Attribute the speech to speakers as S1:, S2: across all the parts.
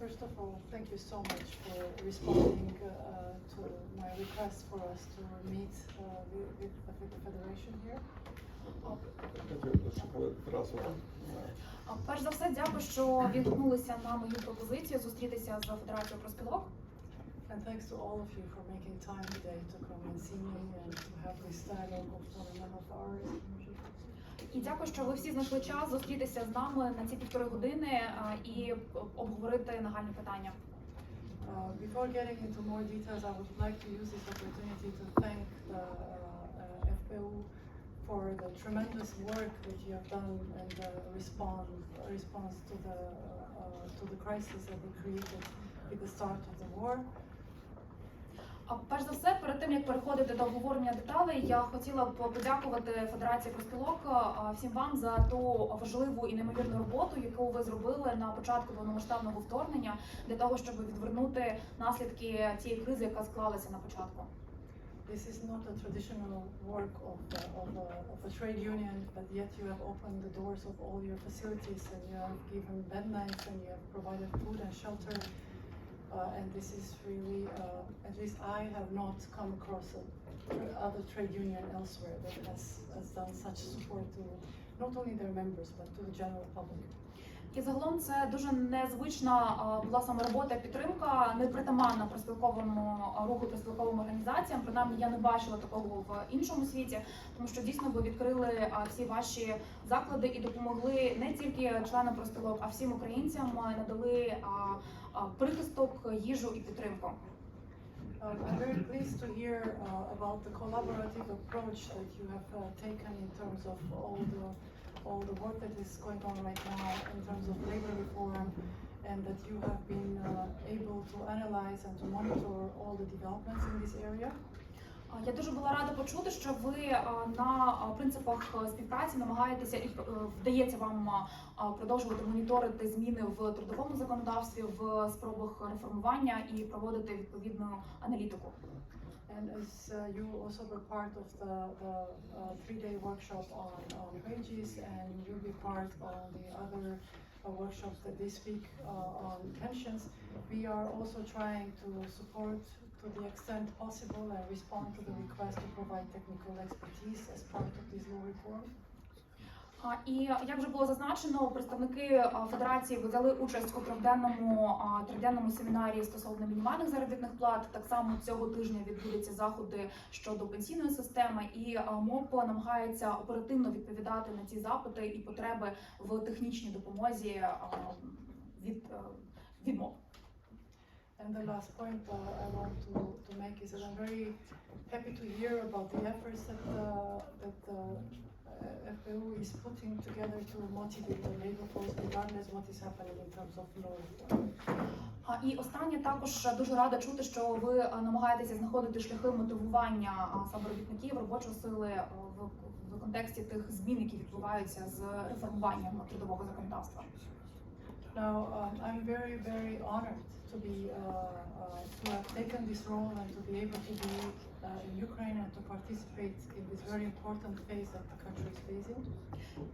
S1: First of all, thank you so much for responding uh, to my request for us to meet uh, with, with with the Federation here.
S2: Зразу.
S3: А, Перш за все, дякую, що відгукнулися на мою пропозицію зустрітися з Федерацією профспілок.
S1: And thanks to all of you for making time today to come and see me and to have this dialogue of for a number of hours.
S3: І дякую, що ви всі знайшли час зустрітися з нами на ці півтори години і обговорити нагальні питання.
S1: Uh, before getting into more details, I would like to use this opportunity to thank the uh, uh, FPU for the tremendous work that you have done and the respond, response to the, uh, to the crisis that we created at the start of the war.
S3: А перш за все, перед тим як переходити до обговорення деталей, я хотіла б подякувати Федерації профспілок всім вам за ту важливу і неймовірну роботу, яку ви зробили на початку повномасштабного вторгнення для того, щоб відвернути наслідки тієї кризи, яка склалася на початку.
S1: This is not a traditional work of, the, of, a, of a trade union, but yet you have opened the doors of all your facilities and you have given bed nights and you have provided food and shelter. Uh, and this is really, uh, at least I have not come across a, other trade union elsewhere that has, has done such support to not only their members but to the general public.
S3: І загалом це дуже незвична була саме робота підтримка, непритаманна проспілковому руху проспілковим організаціям. Принаймні я не бачила такого в іншому світі, тому що дійсно ви відкрили всі ваші заклади і допомогли не тільки членам проспілок, а всім українцям надали прихисток, їжу і підтримку.
S1: Um, I'm very pleased to hear uh, about the collaborative approach that you have uh, taken in terms of all the all the work that is going on right now in terms of labor reform, and that you have been uh, able to analyze and to monitor all the developments in this area.
S3: А, Я дуже була рада почути, що ви на принципах співпраці намагаєтеся і е, вдається вам продовжувати моніторити зміни в трудовому законодавстві в спробах реформування і проводити відповідну аналітику.
S1: And as uh, you also were part of the, the uh, three-day workshop on, on wages, and you'll be part of the other uh, workshops that this week uh, on pensions, we are also trying to support to the extent possible and respond to the request to provide technical expertise as part of this law reform.
S3: І як вже було зазначено, представники федерації взяли участь у трьохденному а, триденному семінарі стосовно мінімальних заробітних плат. Так само цього тижня відбудуться заходи щодо пенсійної системи, і МОП намагається оперативно відповідати на ці запити і потреби в технічній допомозі від, е, від МОП.
S1: And the last point uh, I want to, to make is that I'm very happy to hear about the efforts that, uh, that uh, uh, FPU is putting together to motivate the labor force regardless what is happening in terms of law.
S3: А, І останнє також дуже рада чути, що ви намагаєтеся знаходити шляхи мотивування а, саме робітників робочої сили в, в контексті тих змін, які відбуваються з реформуванням трудового законодавства.
S1: Now, um, I'm very, very honored to be, uh, uh, to have taken this role and to be able to be uh, in Ukraine and to participate in this very important phase that the country is facing.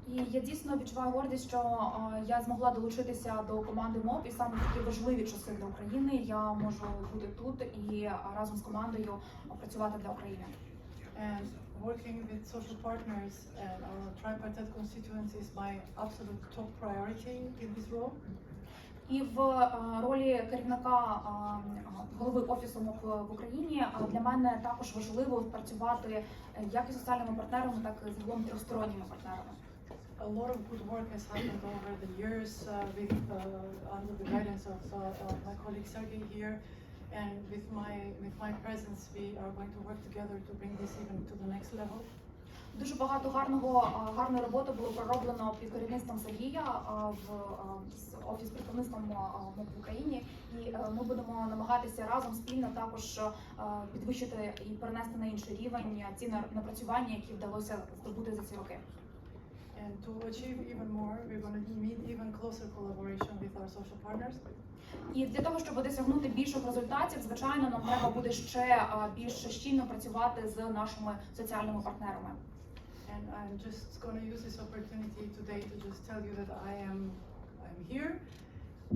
S3: І я дійсно відчуваю гордість, що а, я змогла долучитися до команди МОП, і саме такі важливі часи для України я можу бути тут і разом з командою працювати для України.
S1: And working with social partners and our tripartite constituency is my absolute top priority in this role.
S3: І в е, ролі керівника голови офісу МОП в Україні для мене також важливо працювати е, як із соціальними партнерами, так і загалом трьохсторонніми партнерами.
S1: A lot of good work has happened over the years uh, with, uh, under the guidance of, uh, of my colleague Sergey here. And with my, with my presence, we are going to work together to bring this even to the next level.
S3: Дуже багато гарного гарної роботи було пророблено під керівництвом Сергія в офіс представництвом в Україні. І е, ми будемо намагатися разом спільно також підвищити і перенести на інший рівень ці напрацювання, які вдалося здобути за ці роки.
S1: And to achieve even more, we're going to need even closer collaboration with our social partners.
S3: І для того, щоб досягнути більших результатів, звичайно, нам треба буде ще а, більш щільно працювати з нашими соціальними партнерами.
S1: And I'm just going to use this opportunity today to just tell you that I am I'm here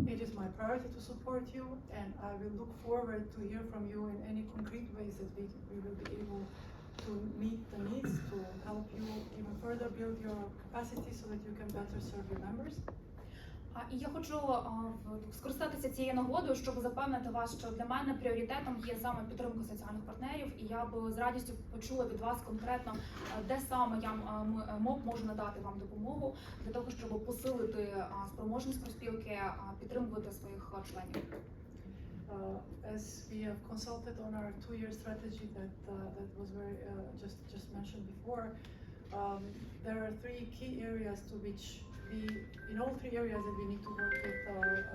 S1: It is my priority to support you, and I will look forward to hear from you in any concrete ways that we, we will be able to meet the needs, to help you even further build your capacity so that you can better serve your members.
S3: І я хочу скористатися цією нагодою, щоб запевнити вас, що для мене пріоритетом є саме підтримка соціальних партнерів, і я б з радістю почула від вас конкретно, де саме я е, МОП може надати вам допомогу для того, щоб посилити спроможність профспілки, підтримувати своїх членів.
S1: Uh, as we have consulted on our two-year strategy that, uh, that was very, uh, just, just mentioned before, um, there are three key areas to which we, in all three areas that we need to work with our,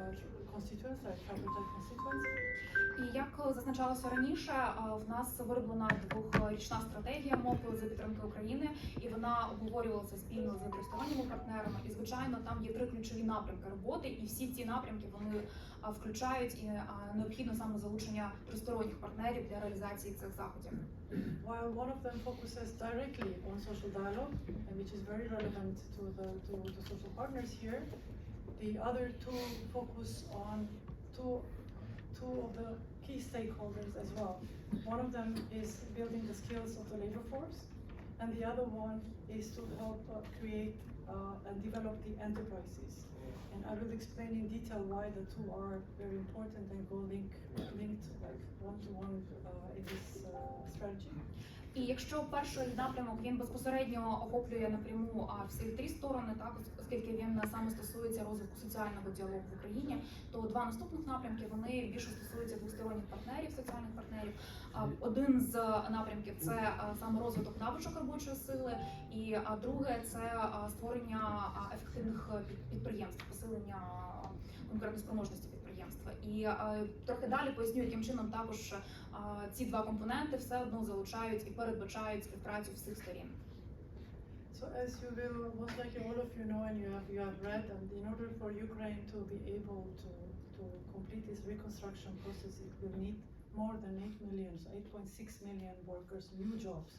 S3: І як зазначалося раніше, в нас вироблена двохрічна стратегія МОП за підтримки України, і вона обговорювалася спільно з тристоронніми партнерами. І звичайно, там є три ключові напрямки роботи, і всі ці напрямки вони включають і необхідно саме залучення тристоронніх партнерів для реалізації цих заходів.
S1: While one of them focuses directly on social dialogue, which is very relevant to the, to the social partners here, the other two focus on two, two of the key stakeholders as well. One of them is building the skills of the labor force, and the other one is to help uh, create uh, and develop the enterprises. And I will explain in detail why the two are very important and go link, linked like one to one uh, in this uh, strategy.
S3: І якщо перший напрямок він безпосередньо охоплює напряму всі три сторони, так оскільки він саме стосується розвитку соціального діалогу в Україні, то два наступних напрямки вони більше стосуються двосторонніх партнерів, соціальних партнерів. Один з напрямків це саме розвиток навичок робочої сили, і друге це створення ефективних під- підприємств, посилення конкурентоспроможності підприємства. І а, трохи далі поясню, яким чином також а, ці два компоненти все одно залучають і передбачають співпрацю всіх сторін.
S1: So as you will, most likely all of you know and you have, you have read, and in order for Ukraine to be able to, to complete this reconstruction process, it will need more than 8 million, so 8.6 million workers, new jobs.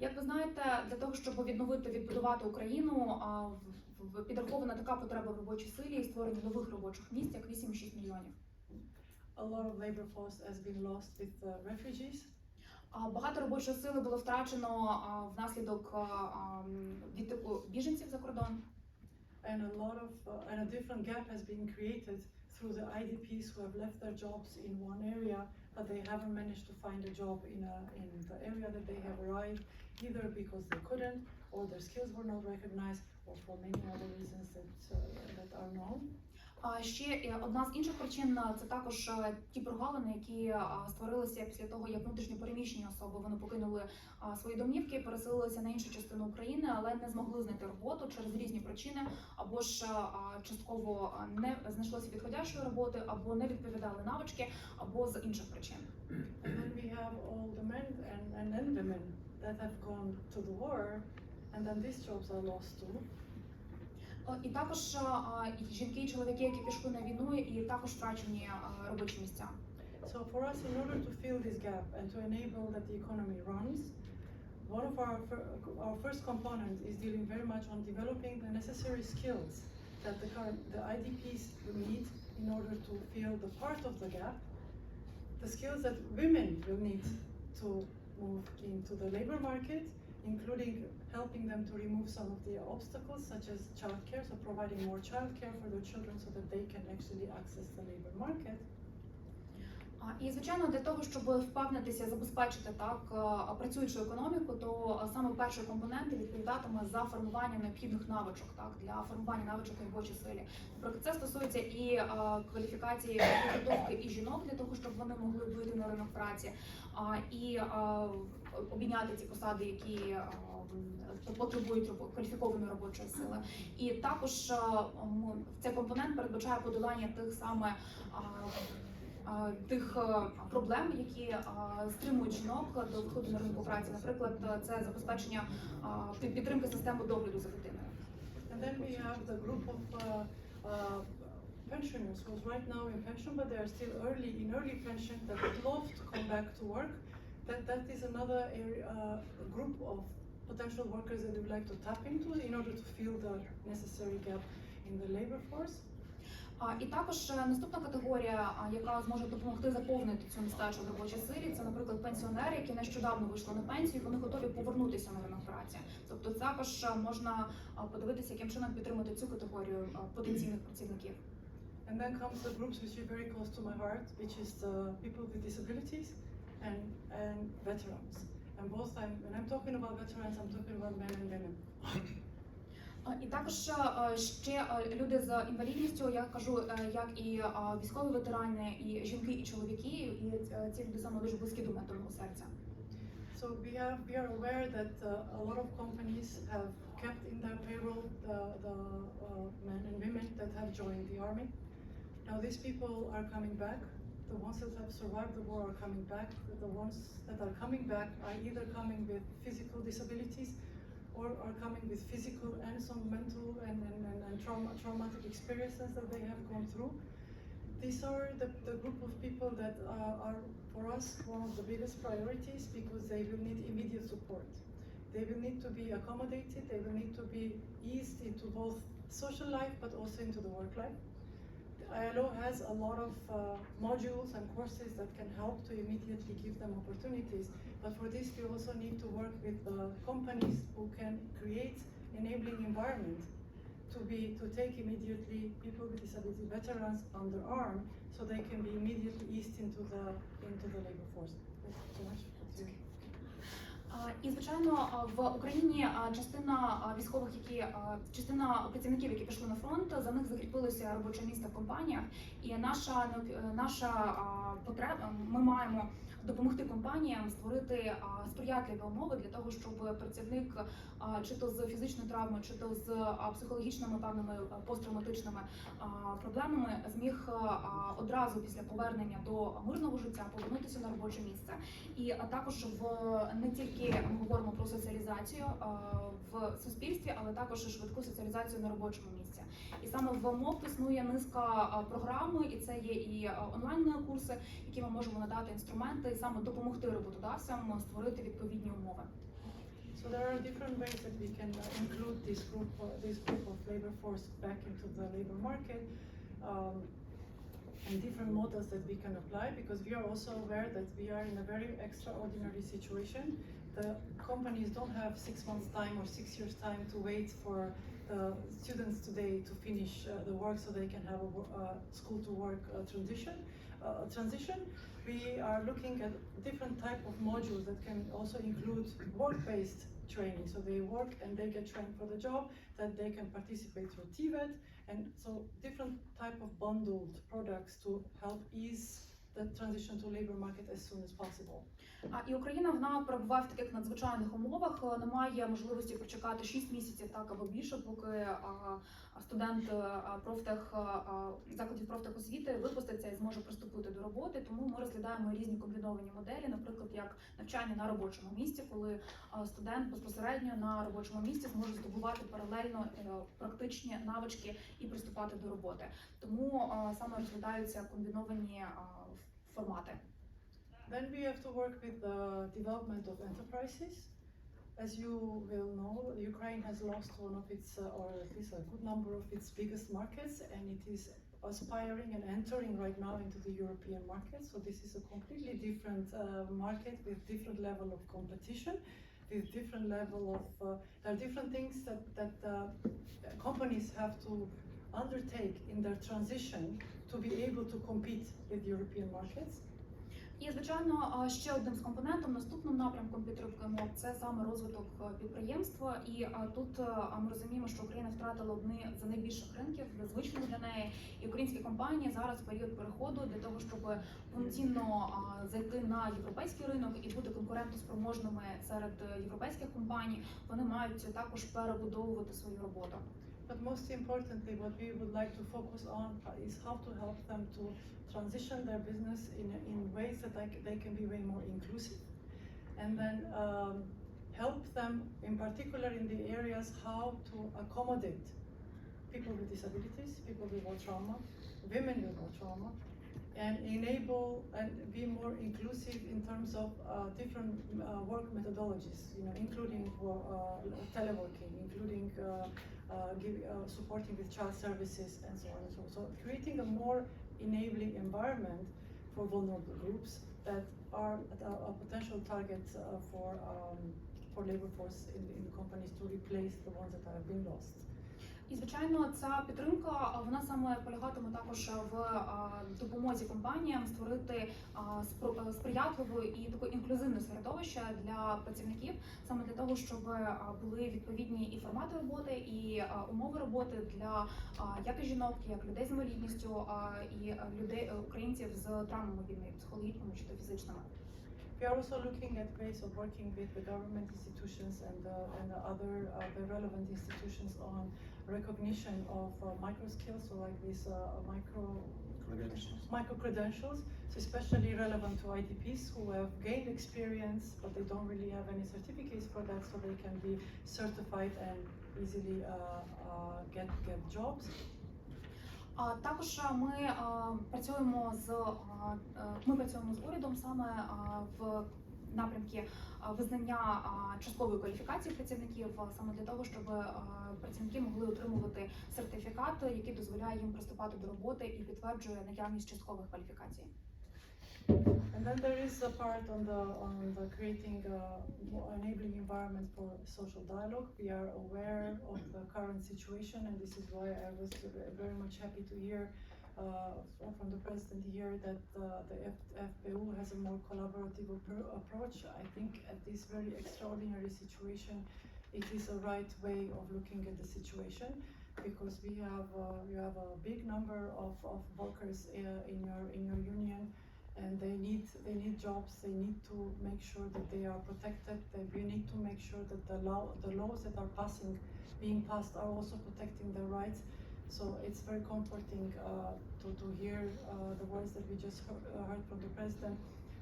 S3: Як ви знаєте, для того, щоб відновити відбудувати Україну, підрахована така потреба в робочій силі і створення нових робочих місць, як 8,6 мільйонів.
S1: A lot of labor force has been lost with uh, refugees,
S3: Багато робочої сили було втрачено внаслідок біженців за кордон.
S1: and a lot of, uh, and a different gap has been created through the IDPs who have left their jobs in one area, but they haven't managed to find a job in, a, in the area that they have arrived, either because they couldn't, or their skills were not recognized, or for many other reasons that, uh, that are known.
S3: Ще е, одна з інших причин е, це також е, ті прогалини, які створилися після того, як внутрішньо переміщені особи вони покинули свої домівки, переселилися на іншу частину України, але не змогли знайти роботу через різні причини, або ж частково не знайшлося підходящої роботи, або не відповідали навички, або з інших причин.
S1: And then these jobs are lost too.
S3: Е, І також е, а, і жінки і чоловіки, які пішли на війну, і також втрачені е, робочі місця.
S1: So for us, in order to fill this gap and to enable that the economy runs, one of our, fir- our first component is dealing very much on developing the necessary skills that the current, the IDPs will need in order to fill the part of the gap, the skills that women will need to move into the labor market, including helping them to remove some of the obstacles such as childcare, so providing more childcare for their children so that they can actually access the labor market.
S3: І звичайно, для того, щоб впевнитися, забезпечити так е, працюючу економіку, то е, саме перший компонент відповідатиме за формування необхідних навичок, так для формування навичок у робочій силі. Наприклад, це стосується і е, кваліфікації підготовки і жінок для того, щоб вони могли вийти на ринок праці, і обійняти ті посади, які потребують кваліфікованої робочої сили. І також цей компонент передбачає подолання тих саме. Тих е, проблем, які е, стримують жінок до виходу на ринку праці. Наприклад, е, це забезпечення підтримки системи догляду за дитиною.
S1: And then we have the group of uh, uh, pensioners who's right now in pension, but they are still early in early pension that would love to come back to work. That that is another area, uh, group of potential workers that we would like to tap into in order to fill the necessary gap in the labor force.
S3: І також е, наступна категорія, яка зможе допомогти заповнити цю нестачу в силі, це, наприклад, пенсіонери, які нещодавно вийшли на пенсію, вони готові повернутися на ринок праці. Тобто, також е, можна подивитися, яким чином підтримати цю категорію потенційних працівників.
S1: And then comes the groups which are very close to my heart, which is the people with disabilities and, and veterans. And both time, when I'm talking about veterans, I'm talking about men and women.
S3: А, І також е, ще е, люди з інвалідністю, я кажу, е, як і е, військові ветерани, і жінки, і чоловіки, і е, ці люди саме дуже близькі до мене, до мого серця.
S1: So we are, we are aware that uh, a lot of companies have kept in their payroll the, the uh, men and women that have joined the army. Now these people are coming back. The ones that have survived the war are coming back. The ones that are coming back are either coming with physical disabilities or are coming with physical and some mental and, and, and, and trauma, traumatic experiences that they have gone through. These are the, the group of people that uh, are, for us, one of the biggest priorities because they will need immediate support. They will need to be accommodated, they will need to be eased into both social life but also into the work life. The ILO has a lot of uh, modules and courses that can help to immediately give them opportunities. But for this, we also need to work with the companies who can create enabling environment to be to take immediately people with disability veterans under arm so they can be immediately eased into the into the labor force.
S3: І звичайно, в Україні частина військових, які частина працівників, які пішли на фронт, за них закріпилося робоче місце в компаніях. І наша наша потреба, ми маємо допомогти компаніям створити сприятливі умови для того, щоб працівник чи то з фізичною травмою, чи то з психологічними певними посттравматичними проблемами зміг одразу після повернення до мирного життя повернутися на робоче місце. І також в не тільки ми говоримо про соціалізацію в суспільстві, але також швидку соціалізацію на робочому місці. І саме в МОП існує низка програм, і це є і онлайн курси, які ми можемо надати інструменти, і саме допомогти роботодавцям створити відповідні умови.
S1: So there are different ways that we can uh, include this group, uh, this group of labor force back into the labor market, um, and different models that we can apply because we are also aware that we are in a very extraordinary situation. The companies don't have six months time or six years time to wait for the students today to finish uh, the work so they can have a wo- uh, school to work uh, transition. Uh, transition. We are looking at different type of modules that can also include work-based training. So they work and they get trained for the job, that they can participate through TVET, and so different type of bundled products to help ease the transition to labor market as soon as possible.
S3: А і Україна вона перебуває в таких надзвичайних умовах. Е, Немає можливості почекати 6 місяців так або більше, поки а, а, студент е, профтех а, а, закладів профтехосвіти випуститься і зможе приступити до роботи. Тому ми розглядаємо різні комбіновані моделі, наприклад, як навчання на робочому місці, коли студент безпосередньо на робочому місці зможе здобувати паралельно е, практичні навички і приступати до роботи. Тому саме розглядаються комбіновані формати.
S1: Then we have to work with the development of enterprises. As you will know, Ukraine has lost one of its, uh, or at least a good number of its biggest markets, and it is aspiring and entering right now into the European market. So this is a completely different uh, market with different level of competition, with different level of. Uh, there are different things that that uh, companies have to undertake in their transition to be able to compete with European markets.
S3: І звичайно, ще одним з компонентом, наступним напрямком підтримки МОП це саме розвиток е, підприємства. І тут е, ми розуміємо, що Україна втратила одні з найбільших ринків, звичних для неї. І українські компанії зараз в період переходу для того, щоб повноцінно зайти на європейський ринок і бути конкурентоспроможними серед е, європейських компаній, вони мають також перебудовувати свою роботу.
S1: But most importantly, what we would like to focus on is how to help them to transition their business in, in ways that they, can be way more inclusive. And then um, help them, in particular in the areas how to accommodate people with disabilities, people with more trauma, women with more trauma, and enable and be more inclusive in terms of uh, different uh, work methodologies, you know, including uh, teleworking, including uh, uh, give, uh, supporting with child services and so on and so on. So creating a more enabling environment for vulnerable groups that are a, potential target for um, for labor force in, in companies to replace the ones that have been lost.
S3: І звичайно, ця підтримка вона саме полягатиме також в допомозі компаніям створити е, сприятливе і таке інклюзивне середовище для працівників, саме для того, щоб були відповідні і формати роботи, і умови роботи для як і жінок, як людей з інвалідністю, і е, людей е, українців з травмами війни, психологічними чи то фізичними.
S1: We are also looking at ways of working with the government institutions and the, and the other uh, the relevant institutions on recognition of uh, micro skills, so like these uh, micro
S2: Credentials.
S1: micro credentials, so especially relevant to IDPs who have gained experience but they don't really have any certificates for that, so they can be certified and easily uh, uh, get get jobs.
S3: Також ми працюємо з е, ми працюємо з урядом саме в напрямки визнання часткової кваліфікації працівників саме для того, щоб працівники могли отримувати сертифікат, який дозволяє їм приступати до роботи і підтверджує наявність часткових кваліфікацій.
S1: And then there is a part on the on the creating a enabling environment for social dialogue. We are aware of the current situation, and this is why I was very much happy to hear uh, from- the president here that uh, the F- FPU has a more collaborative appro- approach. I think at this very extraordinary situation, it is a right way of looking at the situation because we have uh, have a big number of, of workers uh, in your in your union and they need they need jobs they need to make sure that they are protected we need to make sure that the law the laws that are passing being passed are also protecting their rights so it's very comforting uh, to, to hear uh, the words that we just heard, uh, heard from the president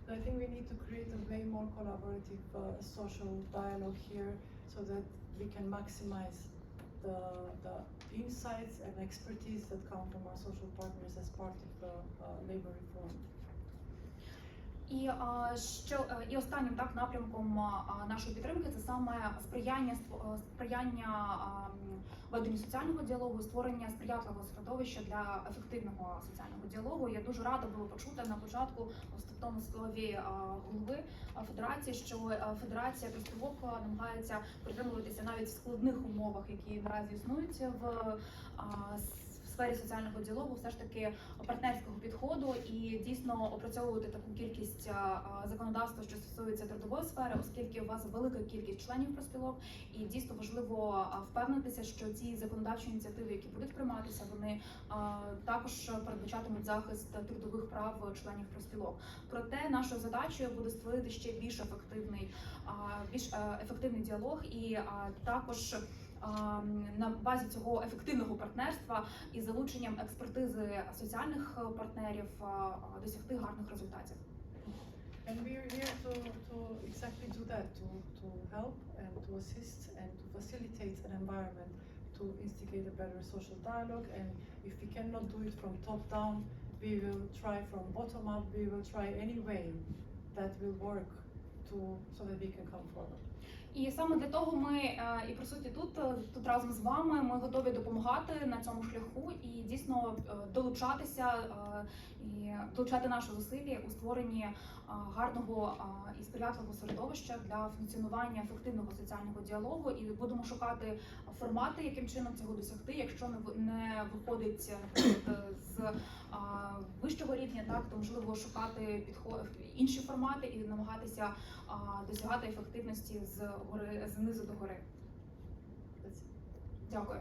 S1: but I think we need to create a way more collaborative uh, social dialogue here so that we can maximize the, the insights and expertise that come from our social partners as part of the uh, labor reform.
S3: І що е, і останнім так напрямком нашої підтримки це саме сприяння е, сприяння веденню соціального діалогу, створення сприятливого середовища для ефективного соціального діалогу. Я дуже рада була почути на початку в вступному слові голови федерації, що е, федерація профспілок намагається притримуватися навіть в складних умовах, які наразі існують в сфері соціального діалогу, все ж таки партнерського підходу і дійсно опрацьовувати таку кількість законодавства, що стосується трудової сфери, оскільки у вас велика кількість членів профспілок, і дійсно важливо впевнитися, що ці законодавчі ініціативи, які будуть прийматися, вони також передбачатимуть захист трудових прав членів профспілок. Проте нашою задачею буде створити ще більш ефективний, більш е, ефективний діалог і також. На базі цього ефективного партнерства і залученням експертизи соціальних е, партнерів досягти гарних результатів.
S1: And we are here to, to exactly do that, to, to help and to assist and to facilitate an environment to instigate a better social dialogue. And if we cannot do it from top down, we will try from bottom up, we will try any way that will work to, so that we can come forward.
S3: І саме для того ми е, і присутні тут, е, тут разом з вами. Ми готові допомагати на цьому шляху і дійсно е, долучатися і долучати наші зусилля у створенні гарного і сприятливого середовища для функціонування ефективного соціального діалогу. І будемо шукати формати, яким чином цього досягти, якщо не ви- не виходить з вищого рівня, так то можливо шукати підход інші формати і намагатися досягати ефективності з гори знизу низу до гори. Дякую.